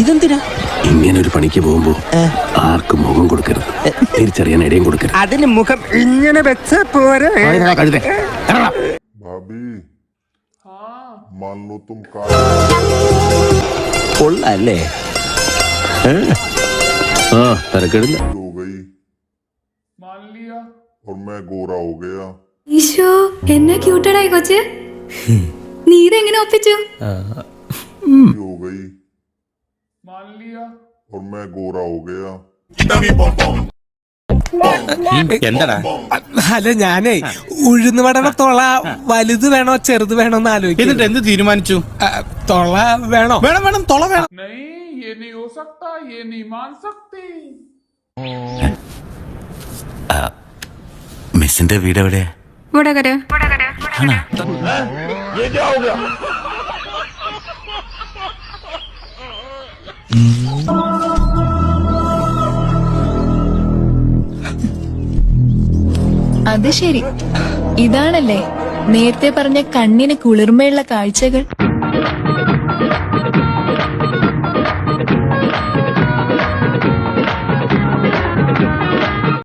ഇതെന്തിനാ? ഇങ്ങനെ ഒരു പണിക്ക് പോകുമ്പോ ആർക്കും മുഖം കൊടുക്കരുത്. തിരിച്ചറിയാൻ ഇടയും കൊടുക്കരുത്. അതിന് മുഖം ഇങ്ങനെ വെച്ച പോരെ. എന്നെ നീ ഇതെങ്ങനെ ഒപ്പിച്ചു? हो गई और मैं गोरा हो गया എന്താടാ അല്ല ഞാനേ ഉഴുന്ന് വടണ തൊള വലുത് വേണോ ചെറുത് വേണോ എന്ന് ആലോചിക്കും എന്നിട്ട് എന്ത് തീരുമാനിച്ചു തൊള വേണോ വേണം വേണം തൊള വേണം नहीं ये नहीं हो सकता ये नहीं मान सकती മിസ്സിന്റെ വീട് എവിടെയാ വടകര അത് ശരി. ഇതാണല്ലേ നേരത്തെ പറഞ്ഞ കണ്ണിന് കുളിർമയുള്ള കാഴ്ചകൾ.